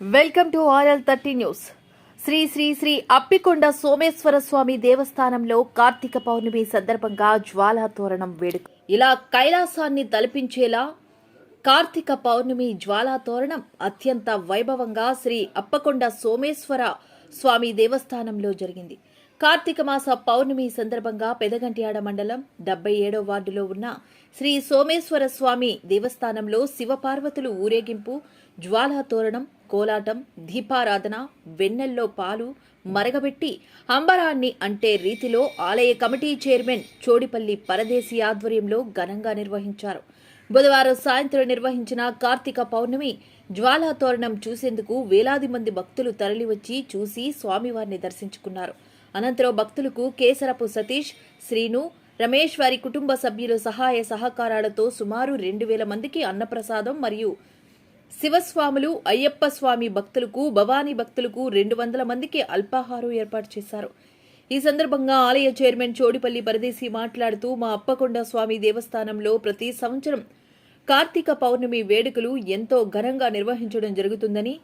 Welcome to RL thirty news. Shri Shri Shri Appikonda Someshwara Swami దేవస్థానంలో కార్తీక పౌర్ణమి సందర్భంగా జ్వాలా తోరణం వేడుక. ఇలా కైలాసాన్ని తలపించేలా కార్తీక పౌర్ణమి జ్వాలా తోరణం అత్యంత వైభవంగా శ్రీ అప్పకొండ సోమేశ్వర స్వామి దేవస్థానంలో జరిగింది. కార్తీక మాస పౌర్ణమి సందర్భంగా పెదగంటియాడ మండలం డెబ్బై ఏడో వార్డులో ఉన్న శ్రీ సోమేశ్వర స్వామి దేవస్థానంలో శివపార్వతులు ఊరేగింపు జ్వాలా తోరణం కోలాటం దీపారాధన వెన్నెల్లో పాలు మరగబెట్టి అంబరాన్ని అంటే రీతిలో ఆలయ కమిటీ చైర్మన్ చోడిపల్లి పరదేశి ఆధ్వర్యంలో ఘనంగా నిర్వహించారు. బుధవారం సాయంత్రం నిర్వహించిన కార్తీక పౌర్ణమి జ్వాలాతోరణం చూసేందుకు వేలాది మంది భక్తులు తరలివచ్చి చూసి స్వామివారిని దర్శించుకున్నారు. అనంతరం భక్తులకు కేసరపు సతీష్ శ్రీను రమేష్ వారి కుటుంబ సభ్యుల సహాయ సహకారాలతో సుమారు రెండు వేల మందికి అన్నప్రసాదం మరియు శివస్వాములు అయ్యప్ప స్వామి భక్తులకు భవానీ భక్తులకు రెండు వందల మందికి అల్పాహారం ఏర్పాటు చేశారు. ఈ సందర్భంగా ఆలయ చైర్మన్ చోడిపల్లి పరదేశి మాట్లాడుతూ మా అప్పకొండ స్వామి దేవస్థానంలో ప్రతి సంవత్సరం కార్తీక పౌర్ణమి వేడుకలు ఎంతో ఘనంగా నిర్వహించడం జరుగుతుందని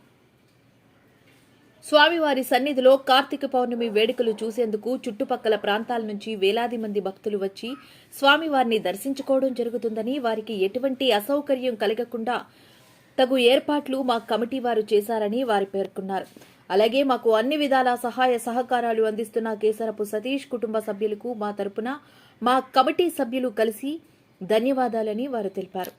స్వామివారి సన్నిధిలో కార్తీక పౌర్ణమి వేడుకలు చూసేందుకు చుట్టుపక్కల ప్రాంతాల నుంచి వేలాది మంది భక్తులు వచ్చి స్వామివారిని దర్శించుకోవడం జరుగుతుందని వారికి ఎటువంటి అసౌకర్యం కలగకుండా తగు ఏర్పాట్లు మా కమిటీ వారు చేశారని వారు పేర్కొన్నారు. అలాగే మాకు అన్ని విధాల సహాయ సహకారాలు అందిస్తున్న కేసరపు సతీష్ కుటుంబ సభ్యులకు మా తరపున మా కమిటీ సభ్యులు కలిసి ధన్యవాదాలని వారు తెలిపారు.